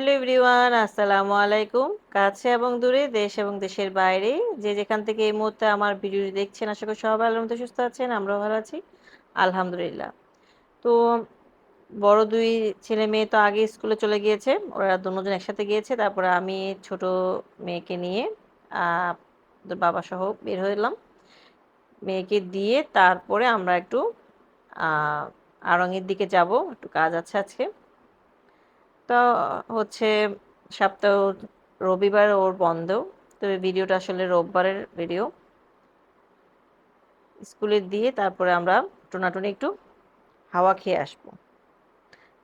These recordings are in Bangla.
হ্যালো এভরিওয়ান, আসসালামু আলাইকুম। কাছে এবং দূরে দেশ এবং দেশের বাইরে যে যেখান থেকে এই মুহূর্তে আমার ভিডিওটি দেখছেন, আশা করি সবাই ভালো মতো সুস্থ আছেন, আমরাও ভালো আছি। আলহামদুলিল্লাহ। তো বড় দুই ছেলে মেয়ে তো আগে স্কুলে চলে গিয়েছে, ওরা দুজন একসাথে গিয়েছে, তারপরে আমি ছোট মেয়েকে নিয়ে বাবা সহ বের হলাম মেয়েকে দিয়ে তারপরে আমরা একটু আড়ঙের দিকে যাব, একটু কাজ আছে আজকে। তো হচ্ছে, সপ্তাহ রবিবার ওর বন্ধ। তো ভিডিওটা আসলে রোববারের ভিডিও। স্কুলে দিয়ে তারপরে আমরা টোনাটুনি একটু হাওয়া খেয়ে আসব।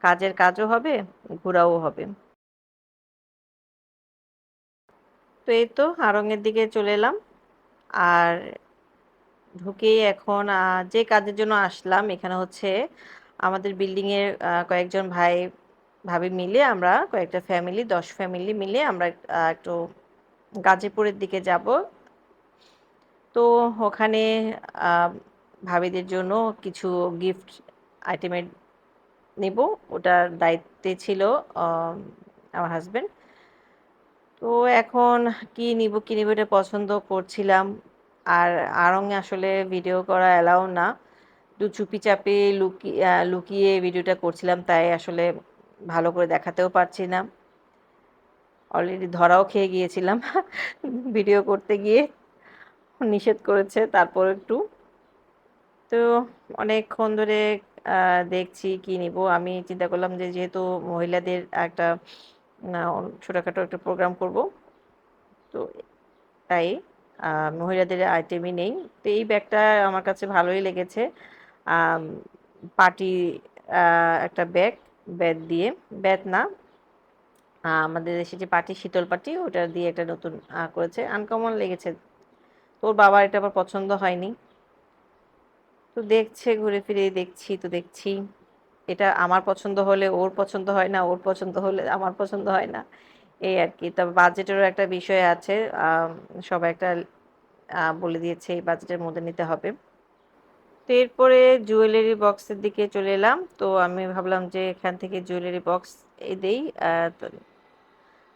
কাজের কাজও হবে, ঘোরাও হবে। তো এই তো আরঙের দিকে চলে এলাম। আর ঢুকেই এখন যে কাজের জন্য আসলাম, এখানে হচ্ছে আমাদের বিল্ডিংয়ের কয়েকজন ভাই ভাবি মিলে আমরা কয়েকটা ফ্যামিলি দশ ফ্যামিলি মিলে আমরা একটু গাজীপুরের দিকে যাব। তো ওখানে ভাবিদের জন্য কিছু গিফট আইটেমের নেব। ওটার দায়িত্বে ছিল আমার হাজব্যান্ড তো এখন কি নিব কি নিব এটা পছন্দ করছিলাম। আর আরঙে আসলে ভিডিও করা অ্যালাউ না। একটু চুপি চাপে লুকিয়ে লুকিয়ে ভিডিওটা করছিলাম, তাই আসলে ভালো করে দেখাতেও পারছি না। অলরেডি ধরাও খেয়ে গিয়েছিলাম ভিডিও করতে গিয়ে। নিষেধ করেছে, তারপর একটু। তো অনেকক্ষণ ধরে দেখছি কি নিব। আমি চিন্তা করলাম যে যেহেতু মহিলাদের একটা ছোটোখাটো একটা প্রোগ্রাম করব, তো তাই মহিলাদের আইটেমই নেই। তো এই ব্যাগটা আমার কাছে ভালোই লেগেছে। পার্টি একটা ব্যাগ ব্যাট দিয়ে। ব্যাট না। আমাদের দেশে যে পাটি, শীতল পাটি, ওটা দিয়ে একটা নতুন করেছে। আনকমন লেগেছে। তোর বাবার এটা আবার পছন্দ হয়নি। তো দেখছে, ঘুরে ফিরে দেখছি, তো দেখছি। এটা আমার পছন্দ হলে ওর পছন্দ হয় না, ওর পছন্দ হলে আমার পছন্দ হয় না। এই আর কি। তবে বাজেটেরও একটা বিষয় আছে। সবাই একটা বলে দিয়েছে, এই বাজেটের মধ্যে নিতে হবে। তো এরপরে জুয়েলারি বক্সের দিকে চলে এলাম। তো আমি ভাবলাম যে এখান থেকে জুয়েলারি বক্স এই দেই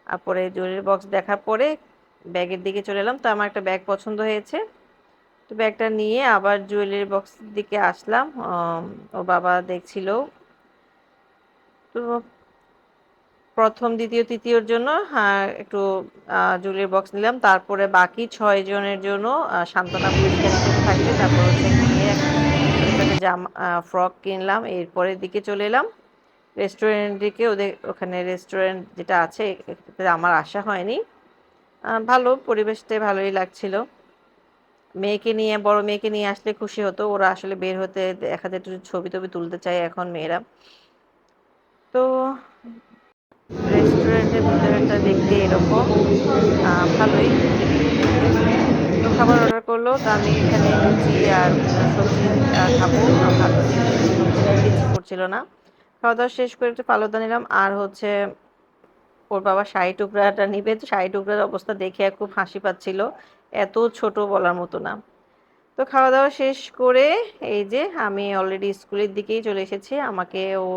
তারপরে জুয়েলারি বক্স দেখার পরে ব্যাগের দিকে চলে এলাম। তো আমার একটা ব্যাগ পছন্দ হয়েছে। তো ব্যাগটা নিয়ে আবার জুয়েলারি বক্সের দিকে আসলাম। ও বাবা দেখছিল। তো প্রথম, দ্বিতীয়, তৃতীয়র জন্য হ্যাঁ একটু জুয়েলারি বক্স নিলাম। তারপরে বাকি ছয় জনের জন্য সান্ত্বনা পুরস্কার থাকবে। তারপর হচ্ছে জামা ফ্রক কিনলাম, এরপরের দিকে চলে এলাম। রেস্টুরেন্ট দিকে ওদের, ওখানে রেস্টুরেন্ট যেটা আছে আমার আশা হয়নি। ভালো পরিবেশটা ভালোই লাগছিল। মেয়েকে নিয়ে, বড় মেয়েকে নিয়ে আসলে খুশি হতো। ওরা আসলে বের হতে দেখা যায় একটু ছবি টবি তুলতে চায় এখন মেয়েরা। তো রেস্টুরেন্টের ভিতরেটা দেখতে এরকম। ভালোই। খাবার অর্ডার করল, তো আমি এখানে লুচি আর সবজি খাব। ইচ্ছে করছিল না। খাওয়া দাওয়া শেষ করে একটু ফালুদা নিলাম। আর হচ্ছে ওর বাবা শাড়ি টুকরাটা নিবে। তো শাড়ি টুকরার অবস্থা দেখে খুব হাসি পাচ্ছিল। এত ছোট বলার মতো না। তো খাওয়া দাওয়া শেষ করে এই যে আমি অলরেডি স্কুলের দিকেই চলে এসেছি। আমাকে ও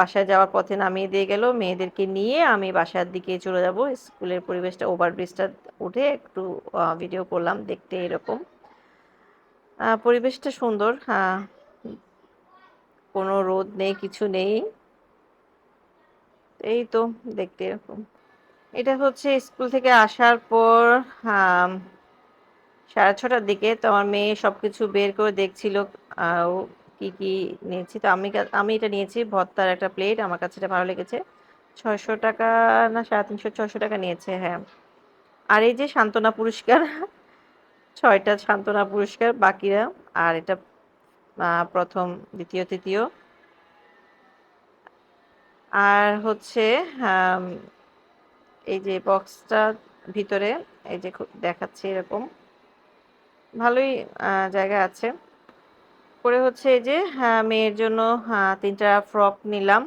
বাসায় যাওয়ার পথে নামিয়ে দিয়ে গেল। মেয়েদেরকে নিয়ে আমি বাসার দিকে চলে যাব। স্কুলের পরিবেশটা, ওভারব্রিজটা উঠে একটু ভিডিও করলাম, দেখতে এরকম। পরিবেশটা সুন্দর। হ্যাঁ কোনো রোদ নেই, কিছু নেই। এই তো, দেখতে এরকম। এটা হচ্ছে স্কুল থেকে আসার পর সাড়ে ছটার দিকে তো আমার মেয়ে সব কিছু বের করে দেখছিল। কি কি নিয়েছি? তো আমি আমি এটা নিয়েছি ভর্তার একটা প্লেট আমার কাছে এটা ভালো লেগেছে। ছয়শো টাকা না, সাড়ে তিনশো, ছয়শো টাকা নিয়েছে হ্যাঁ। আর এই যে সান্ত্বনা পুরস্কার, ছয়টা সান্ত্বনা পুরস্কার বাকিরা, আর এটা প্রথম, দ্বিতীয়, তৃতীয়। আর হচ্ছে এই যে বক্সটা ভিতরে, এই যে দেখাচ্ছে এরকম। ভালোই জায়গা আছে। করে হচ্ছে এই যে মেয়ের জন্য তিনটা ফ্রক নিলাম।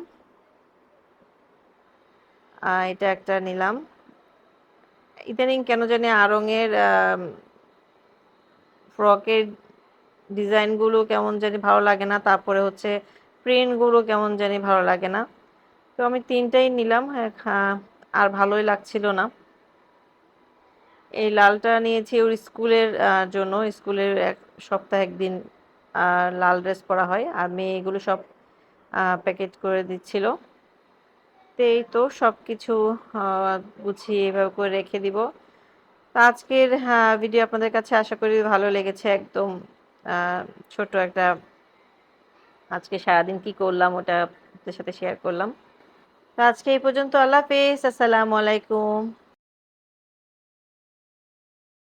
এটা একটা নিলাম। ইদানিং কেন জানি আরঙের ফ্রকের ডিজাইনগুলো কেমন জানি ভালো লাগে না, তারপরে হচ্ছে প্রিন্টগুলো কেমন জানি ভালো লাগে না। তো আমি তিনটাই নিলাম হ্যাঁ আর ভালোই লাগছিল না। এই লালটা নিয়েছি ওর স্কুলের জন্য, স্কুলের এক সপ্তাহে একদিন আহ, লাল ড্রেস পরা হয়। আর মেয়ে এগুলো সব প্যাকেট করে দিচ্ছিল। তো এই তো সব কিছু গুছিয়ে এভাবে করে রেখে দিব। তো আজকের ভিডিও আপনাদের কাছে আশা করি ভালো লেগেছে একদম। ছোট একটা আজকে সারাদিন কি করলাম ওটা আপনাদের সাথে শেয়ার করলাম। তো আজকে এই পর্যন্ত আল্লাহ হাফেজ। আসসালামু আলাইকুম।